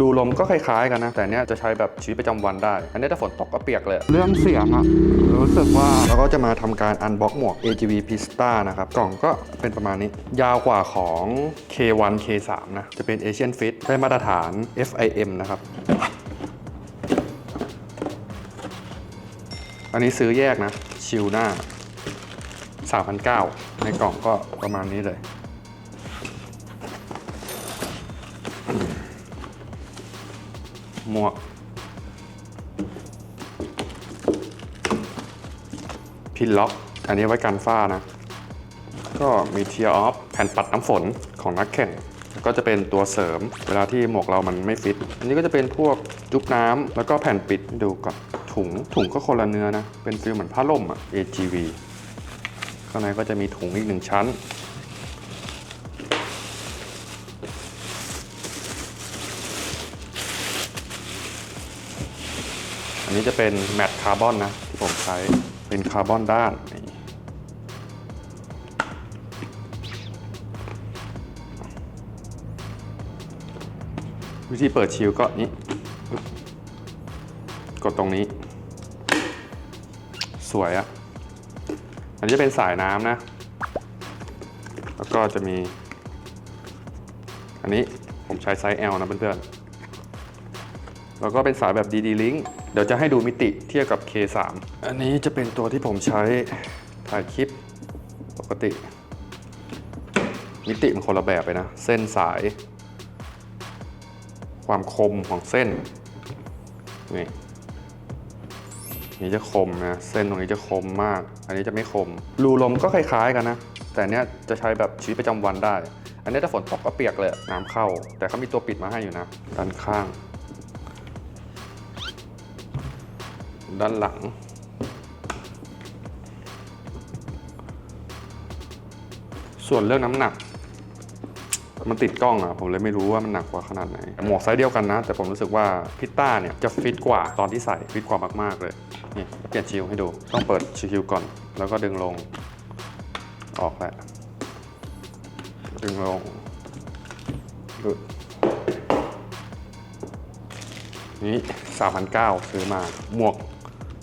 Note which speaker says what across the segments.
Speaker 1: รูลมก็คล้ายๆกันนะ แต่เนี้ยจะใช้แบบชีวิตประจำวันได้ อันนี้ถ้าฝนตกก็เปียกเลย
Speaker 2: เรื่องเสียงอะรู้สึกว่า
Speaker 1: เราก็จะมาทำการอันบ็อกหมวก AGV Pista นะครับ กล่องก็เป็นประมาณนี้ ยาวกว่าของ K1 K3 นะ จะเป็น Asian Fit ได้มาตรฐาน FIM นะครับ อันนี้ซื้อแยกนะ ชิลหน้า3,900ในกล่องก็ประมาณนี้เลย หมวก พินล็อก อันนี้ไว้กันฝ้านะ ก็มีเทียร์ออฟแผ่นปัดน้ำฝนของนักแข่งก็จะเป็นตัวเสริมเวลาที่หมวกเรามันไม่ฟิต อันนี้ก็จะเป็นพวกจุบน้ำแล้วก็แผ่นปิดดูก่อนถุงถุงก็คนละเนื้อนะ เป็นฟิลเหมือนผ้าล่มอะ AGV ข้างในก็จะมีถุงอีกหนึ่งชั้น นนี้จะเป็นแมตต์คาร์บอนนะ ที่ผมใช้เป็นคาร์บอนด้านวิธีเปิดชิลก็นี้ กดตรงนี้ สวยอะอันนี้จะเป็นสายน้ำนะ แล้วก็จะมี อันนี้ผมใช้ไซส์ L นะเพื่อนๆ แล้วก็เป็นสายแบบ DD Link เดี๋ยวจะให้ดูมิติเทียบกับ K3 อันนี้จะเป็นตัวที่ผมใช้ถ่ายคลิปปกติ มิติมันคนละแบบไปนะ เส้นสาย ความคมของเส้น นี่นี่จะคมนะเส้นตรงนี้จะคมมาก อันนี้จะไม่คม รูลมก็คล้ายๆกันนะ แต่เนี้ยจะใช้แบบชีวิตประจำวันได้ อันนี้ถ้าฝนตกก็เปียกเลยน้ำเข้า แต่เขามีตัวปิดมาให้อยู่นะด้านข้าง ด้านหลัง ส่วนเรื่องน้ำหนัก มันติดกล้องอะผมเลยไม่รู้ว่ามันหนักกว่าขนาดไหน หมวกไซส์เดียวกันนะ แต่ผมรู้สึกว่าพิต้าเนี่ยจะฟิตกว่าตอนที่ใส่ฟิตกว่ามากๆเลยนี่เปลี่ยนชิลให้ดู ต้องเปิดชิลก่อน แล้วก็ดึงลง ออกแล้วดึงลงหลุดนี่3,900ซื้อมา หมวก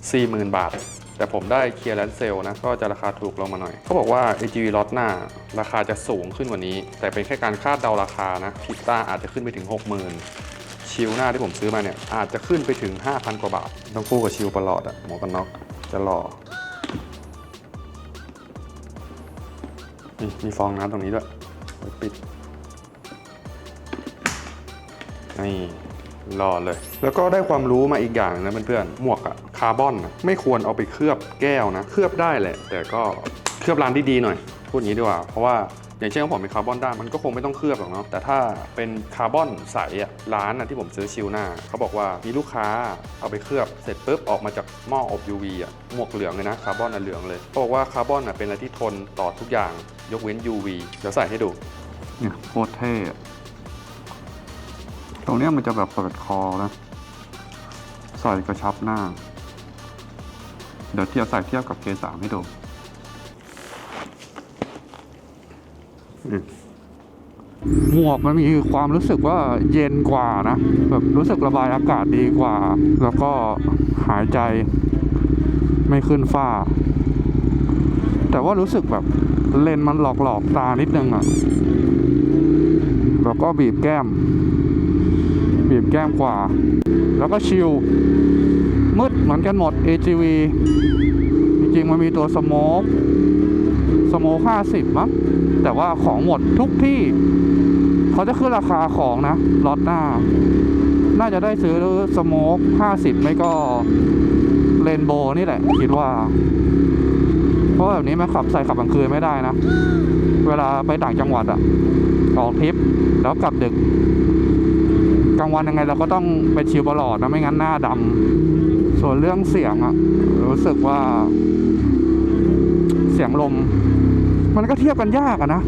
Speaker 1: 40,000 บาท แต่ผมได้เคลียร์แลนเซลนะ ก็จะราคาถูกลงมาหน่อย เขาบอกว่า AGV ล็อตหน้า ราคาจะสูงขึ้นกว่านี้ แต่เป็นแค่การคาดเดาราคานะพิต้าอาจจะขึ้นไปถึง 60,000 ชิลหน้าที่ผมซื้อมาเนี่ย อาจจะขึ้นไปถึง 5,000 กว่าบาท ต้องคู่กับชิลประหลอดอะหมวกกันน็อกจะหล่อนี่มีฟองน้ำตรงนี้ด้วยไว้ปิด นี่ รอเลย แล้วก็ได้ความรู้มาอีกอย่างนะเพื่อนๆหมวกอะคาร์บอนอะไม่ควรเอาไปเคลือบแก้วนะ เคลือบได้แหละ แต่ก็เคลือบร้านดีๆหน่อย พูดอย่างนี้ดีกว่า เพราะว่าอย่างเช่นของผมเป็นคาร์บอนด้านมันก็คงไม่ต้องเคลือบหรอกเนาะแต่ถ้าเป็นคาร์บอนใสอะร้านอะที่ผมซื้อชิลหน้า เขาบอกว่ามีลูกค้าเอาไปเคลือบเสร็จปุ๊บออกมาจากหม้ออบ UV อะหมวกเหลืองเลยนะคาร์บอนอะเหลืองเลยเขาบอกว่าคาร์บอนอะเป็นอะไรที่ทนต่อทุกอย่างยกเว้น UV เดี๋ยวใส่ให้ดู
Speaker 2: เนี่ยโคตรเท่อะ รงเนี้ยมันจะแบบเปิดคอนะ ใส่กระชับหน้า เดี๋ยวเทียบใส่เทียบกับ K3 ให้ดูหมวกมันมีความรู้สึกว่าเย็นกว่านะ แบบรู้สึกระบายอากาศดีกว่า แล้วก็หายใจไม่ขึ้นฝ้า แต่ว่ารู้สึกแบบเลนมันหลอกๆตานิดนึงอะแล้วก็บีบแก้ม บีบแก้มกว่า แล้วก็ชิลมืดเหมือนกันหมด AGV จริงๆมันมีตัวสโมกสโมก50มั้งแต่ว่าของหมดทุกที่ เขาจะขึ้นราคาของนะล็อตหน้า น่าจะได้ซื้อสโมก50ไม่ก็เรนโบนี่แหละ คิดว่า เพราะแบบนี้มันขับใส่ขับกลางคืนไม่ได้นะ เวลาไปต่างจังหวัดอะออกทริปแล้วกลับดึกางวันยังไงเราก็ต้องไปชิลตลอดนะไม่งั้นหน้าดำส่วนเรื่องเสียงอะรู้สึกว่า เสียงลม มันก็เทียบกันยากอะนะ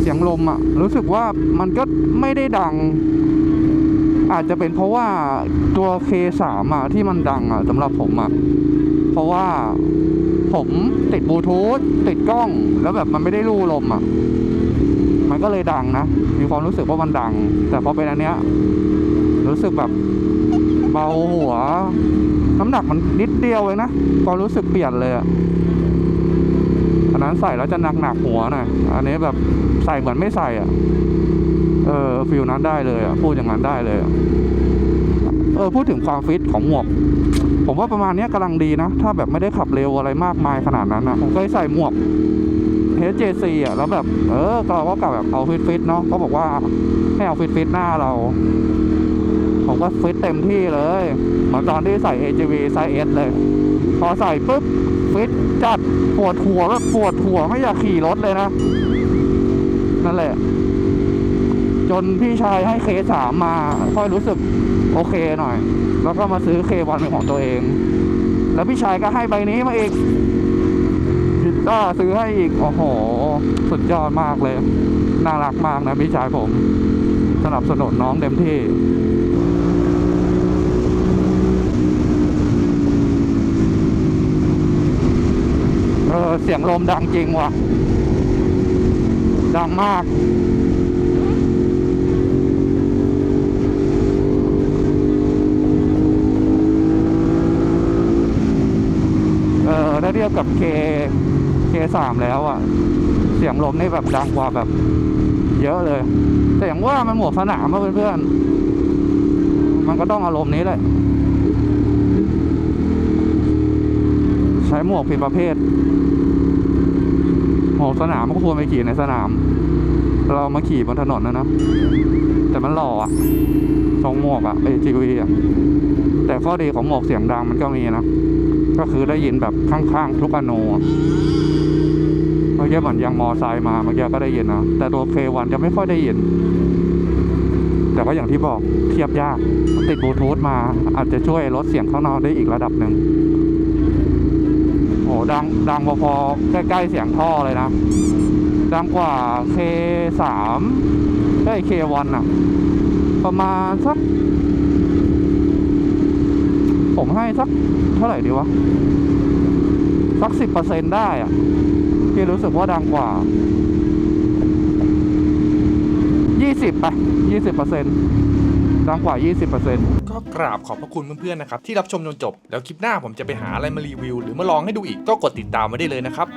Speaker 2: เสียงลมอะรู้สึกว่ามันก็ไม่ได้ดัง อาจจะเป็นเพราะว่าตัว K3 อะที่มันดังอะสำหรับผมอะเพราะว่าผมติดบลูทูธติดกล้องแล้วแบบมันไม่ได้รูลมอะ ก็เลยดังนะ มีความรู้สึกว่ามันดัง แต่พอเป็นอันเนี้ยรู้สึกแบบเบาหัว น้ำหนักมันนิดเดียวเองนะความรู้สึกเปลี่ยนเลยอะอันนั้นใส่แล้วจะหนักหนักหัวหน่อยอันนี้แบบใส่เหมือนไม่ใส่อะเออฟิลนั้นได้เลยอะพูดอย่างนั้นได้เลยอะเออพูดถึงความฟิตของหมวก ผมว่าประมาณเนี้ยกำลังดีนะ ถ้าแบบไม่ได้ขับเร็วอะไรมากมายขนาดนั้นนะผมเคยใส่หมวก HJC อะแล้วแบบเออเราก็กลับแบบเอาฟิตฟิตเนาะก็บอกว่าให้เอาฟิตฟิตหน้าเราผมก็ฟิตเต็มที่เลยเหมือนตอนที่ใส่ AGV ไซส์ S เลย พอใส่ปุ๊บฟิตจัดปวดหัวแบบปวดหัวไม่อยากขี่รถเลยนะ นั่นแหละ จนพี่ชายให้เคสามมา ค่อยรู้สึกโอเคหน่อย แล้วก็มาซื้อเควันเป็นของตัวเอง แล้วพี่ชายก็ให้ใบนี้มาอีก ก็ซื้อให้อีก โอ้โห สุดยอดมากเลย น่ารักมากนะพี่ชายผม สนับสนุนน้องเต็มที่เออเสียงลมดังจริงว่ะ ดังมากเออถ้าเทียบกับ K K3 แล้วอะเสียงลมนี่แบบดังกว่าแบบ เยอะเลย แต่อย่างว่ามันหมวกสนามมาเพื่อนๆมันก็ต้องอารมณ์นี้แหละใช้หมวกผิดประเภทหมวกสนามมันก็ควรไปขี่ในสนาม เรามาขี่บนถนนนะนะแต่มันหล่ออะทรงหมวกอะเอจีวีอะแต่ข้อดีของหมวกเสียงดังมันก็มีนะ ก็คือได้ยินแบบข้างๆ ทุกอนู มื่อกี้เหมือนยังมอไซค์มาเมื่อกี้ก็ได้ยินนะแต่ตัวเควันจะไม่ค่อยได้ยิน แต่ก็อย่างที่บอกเทียบยากติดบลูทูธมา อาจจะช่วยลดเสียงข้างนอกได้อีกระดับหนึ่งโอ้ดังดังพอๆใกล้ๆเสียงท่อเลยนะ ดังกว่า K3 ได้ K1 อะ ประมาณสักผมให้สักเท่าไหร่ดีวะ สักสิบเปอร์เซ็นได้อะพี่รู้สึกว่าดังกว่ายี่สิบไปยี่สิบเปอร์เซ็นดังกว่ายี่สิบเปอร์เซ็น
Speaker 3: ก็กราบขอบพระคุณเพื่อนๆนะครับ ที่รับชมจนจบ แล้วคลิปหน้าผมจะไปหาอะไรมารีวิว หรือมาลองให้ดูอีกก็กดติดตามไว้ได้เลยนะครับ